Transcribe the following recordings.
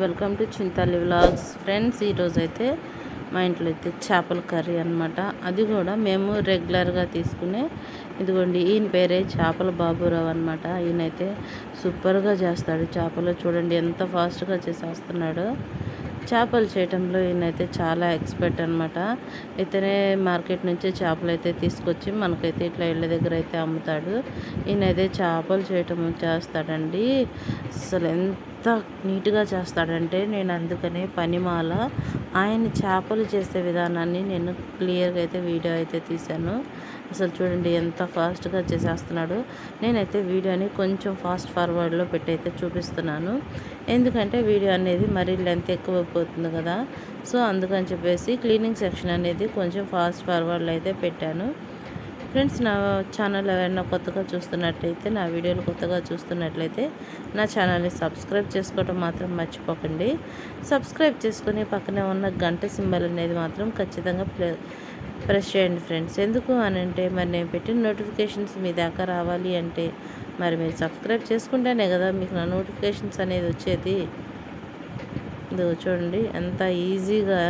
Welcome to Chintali vlogs. Friends ఈరోజు అయితే మా ఇంట్లో అయితే చేపల కర్రీ అనమాట అది కూడా మేము రెగ్యులర్గా తీసుకునే ఇదిగోండి ఈయన పేరే చేపల బాబురావు అనమాట ఈయనైతే సూపర్గా చేస్తాడు చేపలు. చూడండి ఎంత ఫాస్ట్గా చేసేస్తున్నాడు. చేపలు చేయటంలో ఈయనైతే చాలా ఎక్స్పర్ట్ అనమాట ఇతనే మార్కెట్ నుంచి చేపలు అయితే తీసుకొచ్చి మనకైతే ఇట్లా ఇళ్ళ దగ్గర అయితే అమ్ముతాడు. ఈయనైతే చేపలు చేయటం చేస్తాడండి. అసలు ఎంత నీట్గా చేస్తాడంటే నేను అందుకనే పనిమాల ఆయన చేపలు చేసే విధానాన్ని నేను క్లియర్గా అయితే వీడియో అయితే తీశాను. అసలు చూడండి ఎంత ఫాస్ట్గా చేసేస్తున్నాడు. నేనైతే వీడియోని కొంచెం ఫాస్ట్ ఫార్వర్డ్లో పెట్టి అయితే చూపిస్తున్నాను. ఎందుకంటే వీడియో అనేది మరీ లెంత్ ఎక్కువైపోతుంది కదా. సో అందుకని చెప్పేసి క్లీనింగ్ సెక్షన్ అనేది కొంచెం ఫాస్ట్ ఫార్వర్డ్లో అయితే పెట్టాను. ఫ్రెండ్స్ నా ఛానల్ ఎవరైనా కొత్తగా చూస్తున్నట్లయితే నా వీడియోలు కొత్తగా చూస్తున్నట్లయితే నా ఛానల్ని సబ్స్క్రైబ్ చేసుకోవడం మాత్రం మర్చిపోకండి. సబ్స్క్రైబ్ చేసుకుని పక్కనే ఉన్న గంట సింబల్ అనేది మాత్రం ఖచ్చితంగా ప్లే ప్రెస్ చేయండి ఫ్రెండ్స్. ఎందుకు అని అంటే మరి నేను పెట్టిన నోటిఫికేషన్స్ మీ దాకా రావాలి అంటే మరి మీరు సబ్స్క్రైబ్ చేసుకుంటేనే కదా మీకు నా నోటిఫికేషన్స్ అనేది వచ్చేది. చూడండి ఎంత ఈజీగా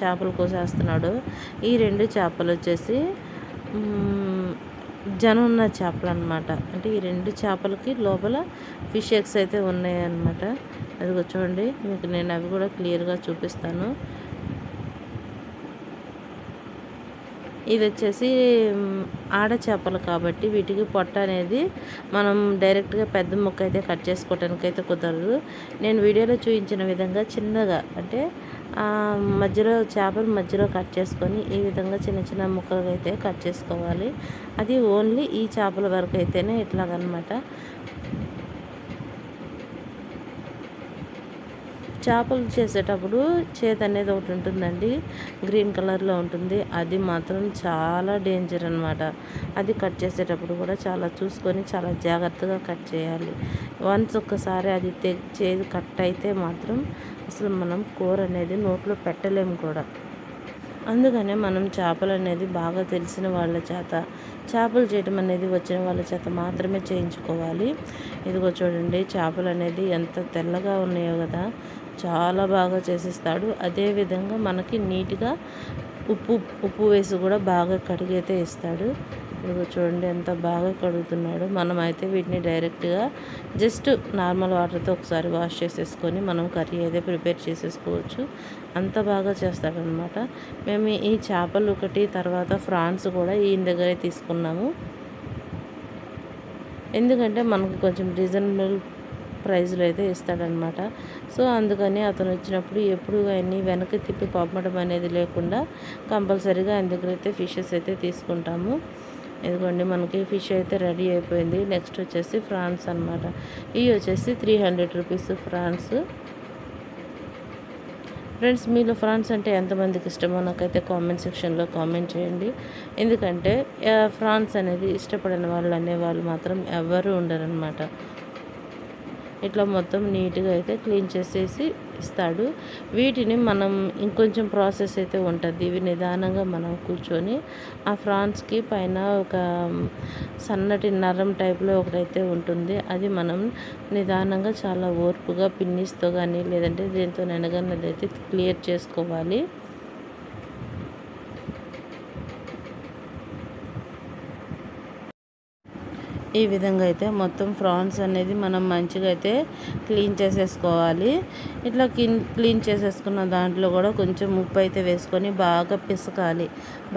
చేపలు కోసేస్తున్నాడు. ఈ రెండు చేపలు వచ్చేసి జనున్న చేపలు అనమాట అంటే ఈ రెండు చేపలకి లోపల ఫిష్ ఎగ్స్ అయితే ఉన్నాయి అది చూడండి మీకు నేను అవి కూడా క్లియర్గా చూపిస్తాను. ఇది వచ్చేసి ఆడ చేపలు కాబట్టి వీటికి పొట్ట అనేది మనం డైరెక్ట్గా పెద్ద ముక్క అయితే కట్ చేసుకోవటానికి అయితే కుదరదు. నేను వీడియోలో చూపించిన విధంగా చిన్నగా అంటే మధ్యలో చేపలు మధ్యలో కట్ చేసుకొని ఈ విధంగా చిన్న చిన్న ముక్కలుగా అయితే కట్ చేసుకోవాలి. అది ఓన్లీ ఈ చేపల వరకు అయితేనే ఇట్లాగనమాట. చేపలు చేసేటప్పుడు చేతి అనేది ఒకటి ఉంటుందండి. గ్రీన్ కలర్లో ఉంటుంది. అది మాత్రం చాలా డేంజర్ అనమాట అది కట్ చేసేటప్పుడు కూడా చాలా చూసుకొని చాలా జాగ్రత్తగా కట్ చేయాలి. వన్స్ ఒక్కసారి అది తె చేతి కట్ అయితే మాత్రం అసలు మనం కూర అనేది నోట్లో పెట్టలేము కూడా. అందుకనే మనం చేపలు అనేది బాగా తెలిసిన వాళ్ళ చేత చేపలు చేయటం అనేది వచ్చిన వాళ్ళ చేత మాత్రమే చేయించుకోవాలి. ఇదిగో చూడండి చేపలు అనేది ఎంత తెల్లగా ఉన్నాయో కదా. చాలా బాగా చేసిస్తాడు. అదేవిధంగా మనకి నీట్గా ఉప్పు ఉప్పు వేసి కూడా బాగా కడిగైతే ఇస్తాడు. ఇదిగో చూడండి ఎంత బాగా కడుగుతున్నాడు. మనం అయితే వీటిని డైరెక్ట్గా జస్ట్ నార్మల్ వాటర్తో ఒకసారి వాష్ చేసేసుకొని మనం కర్రీ అయితే ప్రిపేర్ చేసేసుకోవచ్చు. అంత బాగా చేస్తాడనమాట మేము ఈ చేపలు ఒకటి తర్వాత ఫ్రాన్స్ కూడా ఈయన దగ్గరే తీసుకున్నాము. ఎందుకంటే మనకు కొంచెం రీజనబుల్ ప్రైజ్లో అయితే ఇస్తాడనమాట. సో అందుకని అతను వచ్చినప్పుడు ఎప్పుడు అన్నీ వెనక్కి తిప్పి పంపడం అనేది లేకుండా కంపల్సరీగా ఆయన దగ్గర అయితే ఫిషెస్ అయితే తీసుకుంటాము. ఇదిగోండి మనకి ఫిష్ అయితే రెడీ అయిపోయింది. నెక్స్ట్ వచ్చేసి ఫ్రాన్స్ అనమాట ఇవి వచ్చేసి three hundred rupees prawns. Friends మీలో ఫ్రాన్స్ అంటే ఎంతమందికి ఇష్టమో నాకైతే కామెంట్ సెక్షన్లో కామెంట్ చేయండి. ఎందుకంటే ఫ్రాన్స్ అనేది ఇష్టపడని వాళ్ళు అనేవాళ్ళు మాత్రం ఎవరు ఉండరనమాట ఇట్లా మొత్తం నీట్గా అయితే క్లీన్ చేసేసి ఇస్తాడు. వీటిని మనం ఇంకొంచెం ప్రాసెస్ అయితే ఉంటుంది. ఇవి నిదానంగా మనం కూర్చొని ఆ ఫ్రాన్స్కి పైన ఒక సన్నటి నరం టైప్లో ఒకటైతే ఉంటుంది. అది మనం నిదానంగా చాలా ఓర్పుగా పిన్నిస్తో కానీ లేదంటే దీంతో నెనగన్నదైతే క్లియర్ చేసుకోవాలి. ఈ విధంగా అయితే మొత్తం ఫ్రాన్స్ అనేది మనం మంచిగా అయితే క్లీన్ చేసేసుకోవాలి. ఇట్లా క్లీన్ క్లీన్ చేసేసుకున్న దాంట్లో కూడా కొంచెం ఉప్పు అయితే వేసుకొని బాగా పిసకాలి.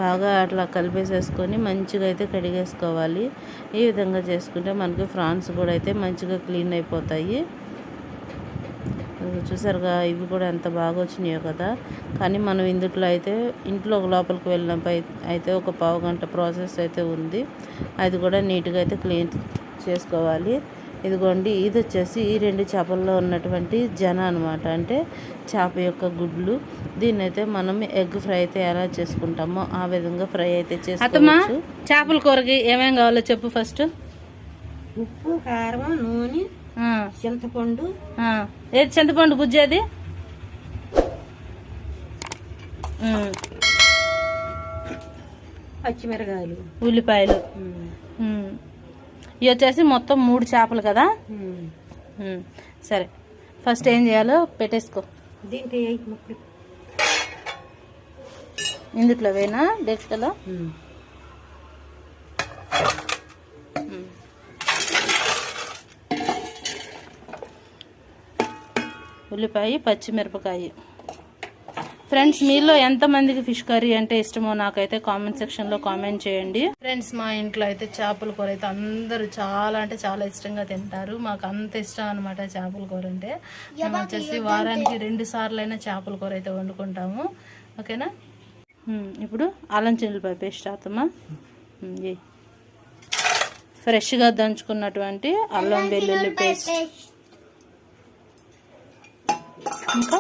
బాగా అట్లా కలిపేసేసుకొని మంచిగా అయితే కడిగేసుకోవాలి. ఈ విధంగా చేసుకుంటే మనకి ఫ్రాన్స్ కూడా అయితే మంచిగా క్లీన్ అయిపోతాయి. చూసారుగా ఇవి కూడా ఎంత బాగా వచ్చినాయో కదా. కానీ మనం ఇందుట్లో అయితే ఇంట్లో లోపలికి వెళ్ళినప్పుడు అయి- అయితే ఒక పావు గంట ప్రాసెస్ అయితే ఉంది. అది కూడా నీట్గా అయితే క్లీన్ చేసుకోవాలి. ఇదిగోండి ఇది వచ్చేసి ఈ రెండు చేపల్లో ఉన్నటువంటి జన అనమాట అంటే చేప యొక్క గుడ్లు. దీన్ని అయితే మనం ఎగ్ ఫ్రై అయితే ఎలా చేసుకుంటామో ఆ విధంగా ఫ్రై అయితే చేసుకోవచ్చు. చేపల కూరకి ఏమేం కావాలో చెప్పు ఫస్ట్. ఉప్పు కారం నూనె చింతపండు. ఏది చింతపండు గుజ్జేది పచ్చిమిరకాయలు. ఉల్లిపాయలు. ఇవి వచ్చేసి మొత్తం మూడు చేపలు కదా. సరే. ఫస్ట్ ఏం చేయాలో పెట్టేసుకో. దీంట్లో ఇందుట్లో వేనా? డెక్స్లో ఉల్లిపాయ పచ్చిమిరపకాయ. ఫ్రెండ్స్ మీలో ఎంతమందికి ఫిష్ కర్రీ అంటే ఇష్టమో నాకైతే కామెంట్ సెక్షన్లో కామెంట్ చేయండి. ఫ్రెండ్స్ మా ఇంట్లో అయితే చేపల కూర అయితే అందరూ చాలా అంటే చాలా ఇష్టంగా తింటారు. మాకు అంత ఇష్టం అనమాట చేపల కూర అంటే. మేము వచ్చేసి వారానికి రెండు సార్లు అయినా చేపల కూర అయితే వండుకుంటాము. ఓకేనా? ఇప్పుడు అల్లం చిల్లిపాయ పేస్ట్ అవుతామా ఫ్రెష్గా దంచుకున్నటువంటి అల్లం వెల్లుల్లి పేస్ట్. ఇంకా?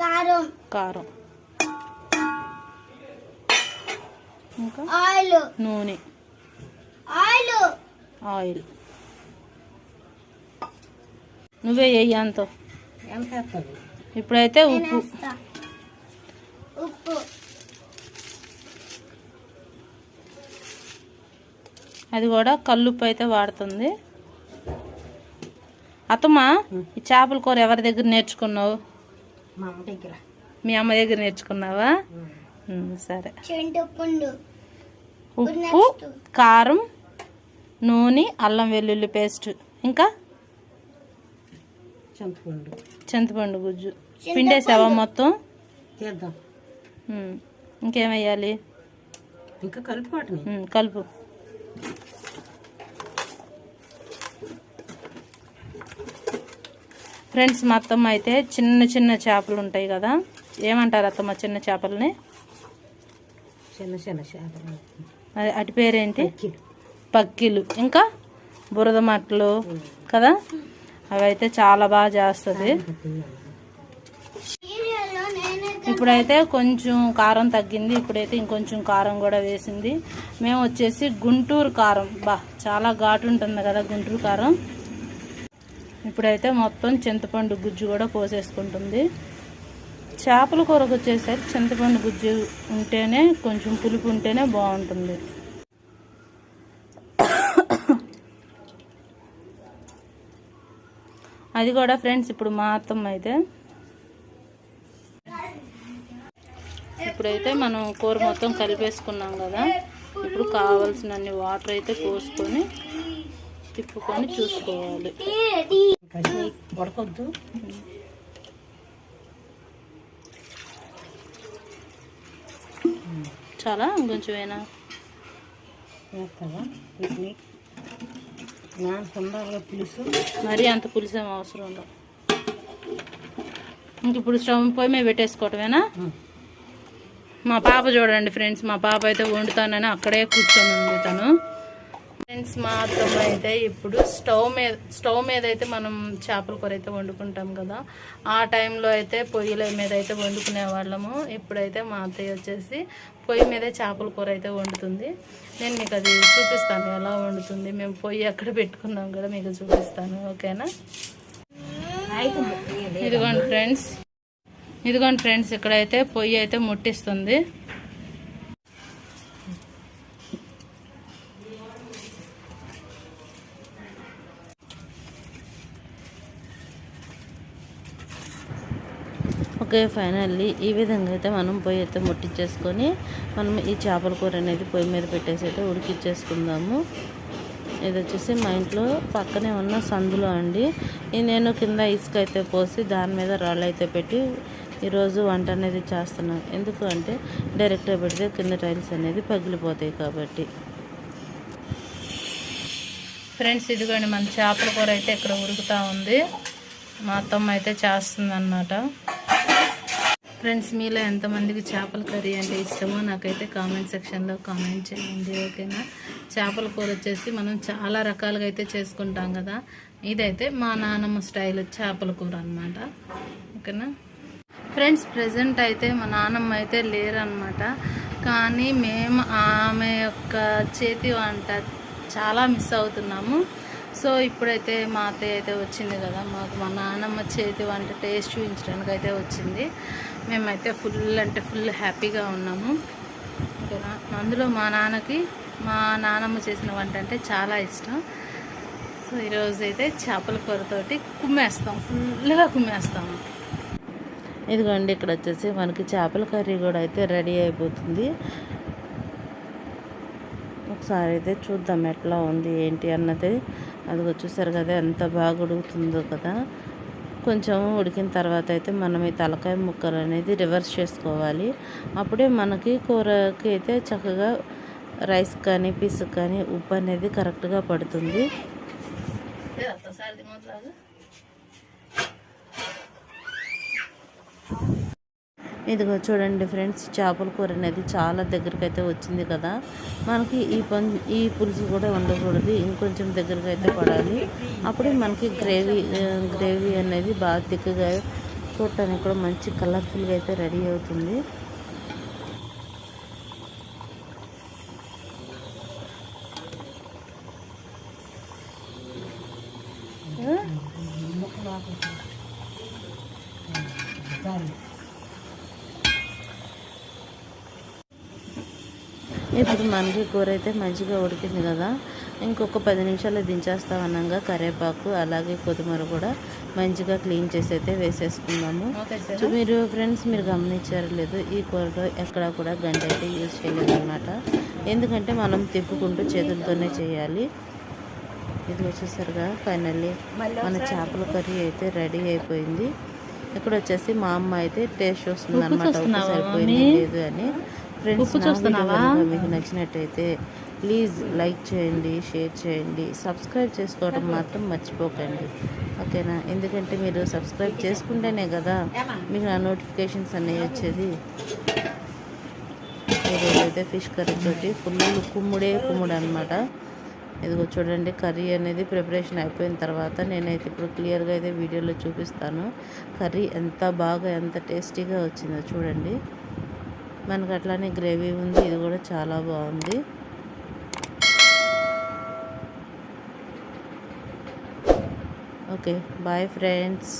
కారం. కారం. ఇంకా? ఆయిల్. నూనె. ఆయిల్. ఆయిల్. నువ్వే వేయి అంతో. ఇప్పుడైతే ఉప్పు. అది కూడా కల్లుప్పు అయితే వాడుతుంది. అత్తమ్మా ఈ చేపల కూర ఎవరి దగ్గర నేర్చుకున్నావు? మా అమ్మ దగ్గర. మీ అమ్మ దగ్గర నేర్చుకున్నావా? సరే. చింతపండు ఉప్పు కారం నూనె అల్లం వెల్లుల్లి పేస్ట్. ఇంకా? చింతపండు. చింతపండు గుజ్జు. పిండేసావా మొత్తం? చేద్దాం ఉమ్, ఇంకేం ఉమ్, కలుపు. ఫ్రెండ్స్ మా అత్తమ్మ అయితే చిన్న చిన్న చేపలు ఉంటాయి కదా. ఏమంటారు అత్తమ్మ చిన్న చేపలని? చిన్న చిన్న చేపలు. అది అటు పేరేంటి? కిలో పక్కిలు. ఇంకా? బురద మట్టలు కదా? అవి అయితే చాలా బాగా చేస్తుంది. ఇప్పుడైతే కొంచెం కారం తగ్గింది. ఇప్పుడైతే ఇంకొంచెం కారం కూడా వేసింది. మేము వచ్చేసి గుంటూరు కారం. బా చాలా ఘాటు ఉంటుంది కదా గుంటూరు కారం. ఇప్పుడైతే మొత్తం చింతపండు గుజ్జు కూడా పోసేసుకుంటుంది. చేపల కూరకు వచ్చేసరికి చింతపండు గుజ్జు ఉంటేనే కొంచెం పులుపు ఉంటేనే బాగుంటుంది. అది కూడా ఫ్రెండ్స్ ఇప్పుడు మా అత్తమ్మ అయితే. ఇప్పుడైతే మనం కూర మొత్తం కలిపేసుకున్నాం కదా. ఇప్పుడు కావాల్సినన్ని వాటర్ అయితే పోసుకొని తిప్పుకొని చూసుకోవాలి. ఉడకొద్దు చాలా వేస్తావా వీటిని తొందరగా పులుసు? మరీ అంత పులిసేం అవసరం ఉండదు. ఇంక ఇప్పుడు స్టవ్ పొయ్యి మీద పెట్టేసుకోవటమేనా? మా పాప చూడండి ఫ్రెండ్స్ మా పాప అయితే వండుతానని అక్కడే కూర్చొని ఉంది తను. ఫ్రెండ్స్ మా అత్తమ్మ అయితే ఇప్పుడు స్టవ్ మీద స్టవ్ మీద అయితే మనం చేపల కూర అయితే వండుకుంటాం కదా. ఆ టైంలో అయితే పొయ్యిల మీద అయితే వండుకునే వాళ్ళము. ఇప్పుడైతే మా అత్తయ్య వచ్చేసి పొయ్యి మీదే చేపల కూర అయితే వండుతుంది. నేను మీకు అది చూపిస్తాను ఎలా వండుతుంది. మేము పొయ్యి ఎక్కడ పెట్టుకున్నాం కూడా మీకు చూపిస్తాను. ఓకేనా? ఇదిగోండి ఫ్రెండ్స్. ఇదిగోండి ఫ్రెండ్స్ ఇక్కడైతే పొయ్యి అయితే ముట్టిస్తుంది. ఓకే ఫైనల్లీ ఈ విధంగా అయితే మనం పొయ్యి అయితే ముట్టించేసుకొని మనం ఈ చేపల కూర అనేది పొయ్యి మీద పెట్టేసి అయితే ఉడికిచ్చేసుకుందాము. ఇది వచ్చేసి మా ఇంట్లో పక్కనే ఉన్న సందులో అండి. నేను కింద ఇసుక అయితే పోసి దాని మీద రాళ్ళు అయితే పెట్టి ఈరోజు వంట అనేది చేస్తున్నాను ఎందుకు అంటే డైరెక్ట్గా పెడితే కింద టైల్స్ అనేది పగిలిపోతాయి కాబట్టి. ఫ్రెండ్స్ ఇదిగోండి మన చేపల కూర అయితే ఇక్కడ ఉడుకుతూ ఉంది. మా అత్తమ్మ అయితే చేస్తుందన్నమాట. ఫ్రెండ్స్ మీలో ఎంతమందికి చేపల కర్రీ అంటే ఇష్టమో నాకైతే కామెంట్ సెక్షన్లో కామెంట్ చేయండి ఓకేనా చేపల కూర వచ్చేసి మనం చాలా రకాలుగా అయితే చేసుకుంటాం కదా? ఇదైతే మా నానమ్మ స్టైల్ చేపల కూర అనమాట ఓకేనా ఫ్రెండ్స్ ప్రజెంట్ అయితే మా నానమ్మ అయితే లేరనమాట కానీ మేము ఆమె యొక్క చేతి వంట చాలా మిస్ అవుతున్నాము. సో ఇప్పుడైతే మా అత్తయ్య అయితే వచ్చింది కదా? మాకు మా నానమ్మ చేతి వంట టేస్ట్ చూపించడానికి అయితే వచ్చింది. మేమైతే ఫుల్ అంటే ఫుల్ హ్యాపీగా ఉన్నాము. ఓకేనా? అందులో మా నాన్నకి మా నానమ్మ చేసిన వంట అంటే చాలా ఇష్టం. సో ఈరోజు అయితే చేపల కూరతోటి కుమ్మేస్తాం. ఫుల్గా కుమ్మేస్తాము ఇదిగోండి ఇక్కడ వచ్చేసి మనకి చేపల కర్రీ కూడా అయితే రెడీ అయిపోతుంది. ఒకసారి అయితే చూద్దాం ఎట్లా ఉంది ఏంటి అన్నది. అది వచ్చేసరికి కదా ఎంత బాగా ఉడుకుతుందో కదా. కొంచెం ఉడికిన తర్వాత అయితే మనం ఈ తలకాయ ముక్కలు అనేది రివర్స్ చేసుకోవాలి. అప్పుడే మనకి కూరకి అయితే చక్కగా రైస్ కానీ పీస్ కానీ ఉప్పు అనేది కరెక్ట్గా పడుతుంది. ఇదిగో చూడండి ఫ్రెండ్స్ చేపల కూర అనేది చాలా దగ్గరికి అయితే వచ్చింది కదా. మనకి ఈ పం ఈ పులుసు కూడా ఉండకూడదు ఇంకొంచెం దగ్గరికి అయితే పడాలి. అప్పుడే మనకి గ్రేవీ గ్రేవీ అనేది బాగా తిక్కగా చూడటానికి కూడా మంచి కలర్ఫుల్గా అయితే రెడీ అవుతుంది. ఇప్పుడు మనకి కూర అయితే మంచిగా ఉడికింది కదా. ఇంకొక పది నిమిషాలు దించేస్తామన్నాగా కరివేపాకు అలాగే కొత్తిమీర కూడా మంచిగా క్లీన్ చేసి అయితే వేసేసుకుందాము. సో మీరు ఫ్రెండ్స్ మీరు గమనించారు లేదు ఈ కూరలో ఎక్కడా కూడా గంట అయితే యూజ్ చేయలేదు అనమాట ఎందుకంటే మనం తిప్పుకుంటూ చేతులతోనే చేయాలి. ఇది వచ్చేసరిగా ఫైనల్లీ మన చేపల కర్రీ అయితే రెడీ అయిపోయింది. ఇక్కడ వచ్చేసి మా అమ్మ అయితే టేస్ట్ చూస్తుంది అనమాట సరిపోయింది? లేదు అని. ఫ్రెండ్స్ చూస్తున్నావా? మీకు నచ్చినట్టయితే ప్లీజ్ లైక్ చేయండి షేర్ చేయండి సబ్స్క్రైబ్ చేసుకోవడం మాత్రం మర్చిపోకండి. ఓకేనా? ఎందుకంటే మీరు సబ్స్క్రైబ్ చేసుకుంటేనే కదా మీకు నా నోటిఫికేషన్స్ అనేవి వచ్చేది. అయితే ఫిష్ కర్రీ తోటి ఫుల్ కుమ్ముడే కుమ్ముడు అనమాట ఇదిగో చూడండి కర్రీ అనేది ప్రిపరేషన్ అయిపోయిన తర్వాత నేనైతే ఇప్పుడు క్లియర్గా అయితే వీడియోలో చూపిస్తాను. కర్రీ ఎంత బాగా ఎంత టేస్టీగా వచ్చిందో చూడండి. మనకు అట్లానే గ్రేవీ ఉంది ఇది కూడా చాలా బాగుంది. Okay bye friends.